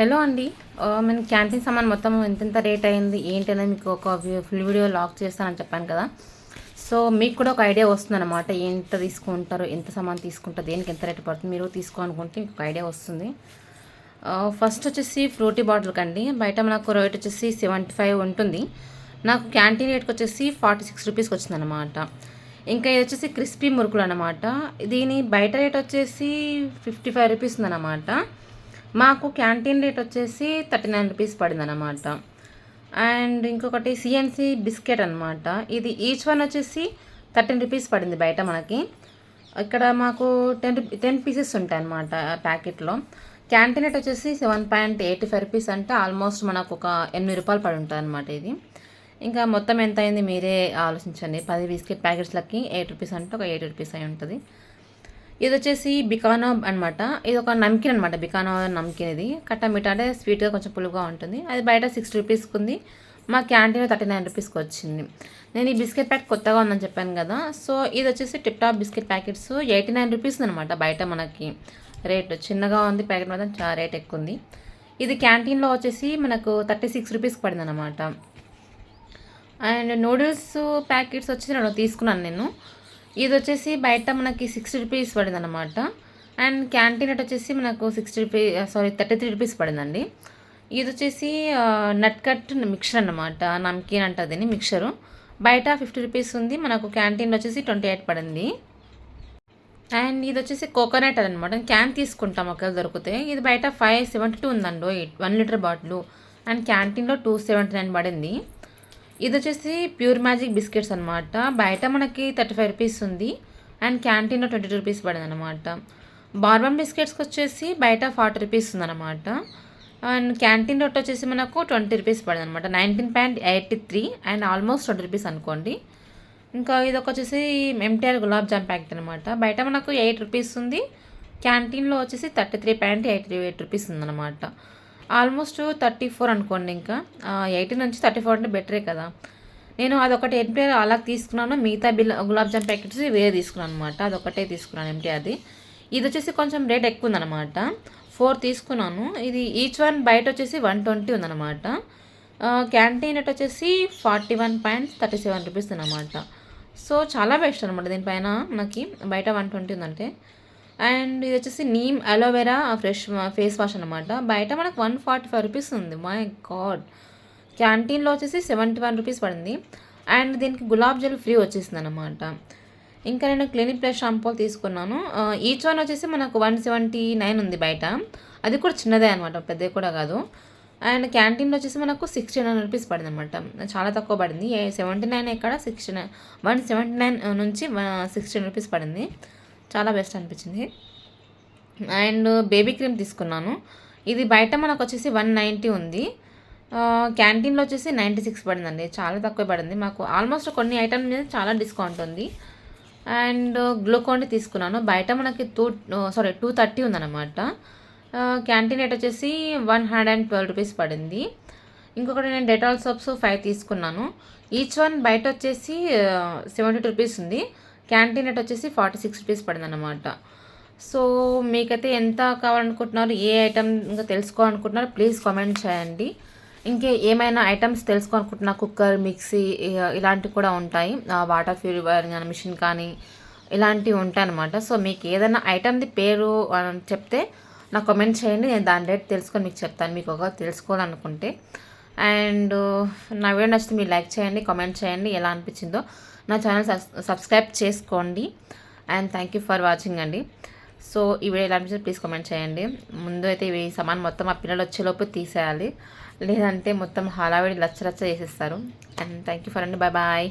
Hello అండి. నేను canteen సామాన్ మొత్తం ఎంతెంత రేట్ అయింది ఏంటనేది మీకు ఒక ఫుల్ వీడియో లాక్ చేస్తానని చెప్పాను కదా. సో మీకు కూడా ఒక ఐడియా వస్తుందన్నమాట ఎంత తీసుకుంటారు ఎంత సామాన్ తీసుకుంటారు దేనికి ఎంత రేట్ పడుతుంది మీరు తీసుకోవాలనుకుంటే మీకు ఒక ఐడియా వస్తుంది ఫస్ట్ వచ్చేసి ఫ్రూటీ బాటిల్కి అండి బయట మనకు రేట్ వచ్చేసి సెవెంటీ ఫైవ్ ఉంటుంది. నాకు క్యాంటీన్ రేట్కి వచ్చేసి ఫార్టీ సిక్స్ రూపీస్కి వచ్చిందనమాట ఇంకా ఇది వచ్చేసి క్రిస్పీ మురుకులు అనమాట దీని బయట రేట్ వచ్చేసి ఫిఫ్టీ ఫైవ్ రూపీస్ ఉందన్నమాట. మాకు క్యాంటీన్ రేట్ వచ్చేసి థర్టీ నైన్ రూపీస్ పడింది అనమాట అండ్ ఇంకొకటి సిఎన్సి బిస్కెట్ అనమాట ఇది ఈచ్ వన్ వచ్చేసి థర్టీన్ రూపీస్ పడింది బయట మనకి. ఇక్కడ మాకు టెన్ టెన్ పీసెస్ ఉంటాయి అనమాట ప్యాకెట్లో. క్యాంటీన్ రేట్ వచ్చేసి seven point eighty five rupees అంటే ఆల్మోస్ట్ మనకు ఒక ఎనిమిది రూపాయలు పడి ఉంటుంది అనమాట ఇది. ఇంకా మొత్తం ఎంత అయింది మీరే ఆలోచించండి. పది బిస్కెట్ ప్యాకెట్స్లకి ఎయిట్ రూపీస్ అంటే ఒక ఎయిట్ రూపీస్ అయి ఉంటుంది. ఇది వచ్చేసి బికానో అనమాట ఇది ఒక నమ్కిన్ అనమాట బికానో నమ్కిన్ ఇది. కట్టమిట అంటే స్వీట్గా కొంచెం పులుగా ఉంటుంది. అది బయట సిక్స్టీ రూపీస్కి ఉంది మా క్యాంటీన్లో థర్టీ నైన్ రూపీస్కి వచ్చింది. నేను ఈ బిస్కెట్ ప్యాకెట్ కొత్తగా ఉందని చెప్పాను కదా. సో ఇది వచ్చేసి tip top biscuit packets. Eighty nine rupees అనమాట బయట మనకి. రేట్ చిన్నగా ఉంది ప్యాకెట్ మాత్రం చాలా రేట్ ఎక్కువ ఉంది ఇది క్యాంటీన్లో వచ్చేసి మనకు థర్టీ సిక్స్ రూపీస్కి పడింది అనమాట అండ్ నూడిల్స్ ప్యాకెట్స్ వచ్చి నేను తీసుకున్నాను నేను. ఇది వచ్చేసి బయట మనకి సిక్స్టీ రూపీస్ పడింది అనమాట అండ్ క్యాంటీన్ రేట్ వచ్చేసి మనకు sixty rupee sorry thirty three rupees పడిందండి. ఇది వచ్చేసి నట్ కట్ మిక్చర్ అనమాట నమ్కీన్ అంటుంది మిక్చరు బయట ఫిఫ్టీ రూపీస్ ఉంది మనకు క్యాంటీన్లో వచ్చేసి ట్వంటీ ఎయిట్ పడింది. అండ్ ఇది వచ్చేసి కోకోనట్ అనమాట క్యాన్ తీసుకుంటాం ఒకవేళ దొరికితే. ఇది బయట ఫైవ్ సెవెంటీ టూ ఉందండి వన్ లీటర్ బాటిల్ అండ్ క్యాంటీన్లో టూ సెవెంటీ నైన్ పడింది. ఇది వచ్చేసి ప్యూర్ మ్యాజిక్ బిస్కెట్స్ అనమాట బయట మనకి థర్టీ ఫైవ్ రూపీస్ ఉంది. అండ్ క్యాంటీన్లో ట్వంటీ టూ రూపీస్ పడింది అనమాట బార్బన్ బిస్కెట్స్కి వచ్చేసి బయట ఫార్టీ రూపీస్ ఉందన్నమాట. అండ్ క్యాంటీన్ రొట్టె వచ్చేసి మనకు ట్వంటీ రూపీస్ పడింది అనమాట nineteen point eighty three and almost twenty rupees అనుకోండి. ఇంకా ఇది ఒక వచ్చేసి ఎంటీఆర్ గులాబ్ జామ్ ప్యాకెట్ అనమాట బయట మనకు ఎయిట్ రూపీస్ ఉంది. క్యాంటీన్లో వచ్చేసి thirty three point three eight rupees ఉందన్నమాట. ఆల్మోస్ట్ థర్టీ ఫోర్ అనుకోండి ఇంకా. ఎయిటీ నుంచి థర్టీ ఫోర్ అంటే బెటరే కదా. నేను అదొకటి ఎంటీఆర్ అలా తీసుకున్నాను. మిగతా బిల్ గులాబ్ జామ్ ప్యాకెట్స్ వేరే తీసుకున్నాను అనమాట అదొకటే తీసుకున్నాను ఎంటీఆర్ది ఇది వచ్చేసి కొంచెం రేట్ ఎక్కువ ఉందన్నమాట. ఫోర్ తీసుకున్నాను. ఇది ఈచ్ వన్ బయట వచ్చేసి వన్ ట్వంటీ ఉందన్నమాట. క్యాంటీన్ రేట్ వచ్చేసి forty one point thirty seven rupees అనమాట సో చాలా బెస్ట్ అనమాట దీనిపైన. మనకి బయట వన్ ట్వంటీ ఉందంటే. అండ్ ఇది వచ్చేసి neem aloe vera fresh face wash అనమాట బయట మనకు వన్ ఫార్టీ ఫైవ్ రూపీస్ ఉంది. My god. క్యాంటీన్లో వచ్చేసి సెవెంటీ వన్ రూపీస్ పడింది. అండ్ దీనికి గులాబ్ జల్ ఫ్రీ వచ్చేసింది అనమాట ఇంకా నేను క్లినిక్ ప్లస్ షాంపూలు తీసుకున్నాను. ఈచ్ వన్ వచ్చేసి మనకు వన్ సెవెంటీ నైన్ ఉంది బయట. అది కూడా చిన్నదే అనమాట పెద్దది కూడా కాదు. అండ్ క్యాంటీన్లో వచ్చేసి మనకు సిక్స్టీ నైన్ రూపీస్ పడింది అనమాట చాలా తక్కువ పడింది. సెవెంటీ నైన్ ఎక్కడ? Sixty nine one seventy nine నుంచి సిక్స్టీన్ రూపీస్ పడింది. చాలా బెస్ట్ అనిపించింది. అండ్ బేబీ క్రీమ్ తీసుకున్నాను. ఇది బయట మనకు వచ్చేసి వన్ నైంటీ ఉంది. క్యాంటీన్లో వచ్చేసి నైంటీ సిక్స్ పడిందండి. చాలా తక్కువ పడింది. మాకు ఆల్మోస్ట్ కొన్ని ఐటమ్ మీద చాలా డిస్కౌంట్ ఉంది. అండ్ గ్లూకోన్ తీసుకున్నాను. బయట మనకి టూ సారీ టూ థర్టీ ఉందన్నమాట. క్యాంటీన్ రేట్ వచ్చేసి one hundred and twelve rupees పడింది. ఇంకొకటి నేను డెటాల్ సోప్స్ ఫైవ్ తీసుకున్నాను. ఈచ్ వన్ బయట వచ్చేసి సెవెంటీ రూపీస్ ఉంది. క్యాంటీన్ రేట్ వచ్చేసి ఫార్టీ సిక్స్ రూపీస్ పడిందన్నమాట. సో మీకైతే ఎంత కావాలనుకుంటున్నారు ఏ ఐటమ్ ఇంకా తెలుసుకోవాలనుకుంటున్నారు ప్లీజ్ కామెంట్ చేయండి. ఇంకే ఏమైనా ఐటమ్స్ తెలుసుకోవాలనుకుంటున్నా కుక్కర్ మిక్సీ ఇలాంటివి కూడా ఉంటాయి. వాటర్ ప్యూరిఫైర్ కానీ మిషన్ కానీ ఇలాంటివి ఉంటాయి అనమాట సో మీకు ఏదైనా ఐటమ్ది పేరు చెప్తే నాకు కామెంట్ చేయండి. నేను దాని రేట్ తెలుసుకొని మీకు చెప్తాను. మీకు ఒక తెలుసుకోవాలనుకుంటే. అండ్ నా వీడియో నచ్చితే మీరు లైక్ చేయండి కామెంట్ చేయండి ఎలా అనిపించిందో. నా ఛానల్ సబ్స్క్రైబ్ చేసుకోండి. And thank you for watching అండి. సో ఈ వీడియో ఎలా అనిపించింది ప్లీజ్ కామెంట్ చేయండి. ముందు అయితే ఇవి సమాన్ మొత్తం ఆ పిల్లలు వచ్చేలోపు తీసేయాలి. లేదంటే మొత్తం హడావిడి లచ్చ లచ్చ చేసేస్తారు. అండ్ థ్యాంక్ యూ ఫర్ అండి బాయ్ బాయ్.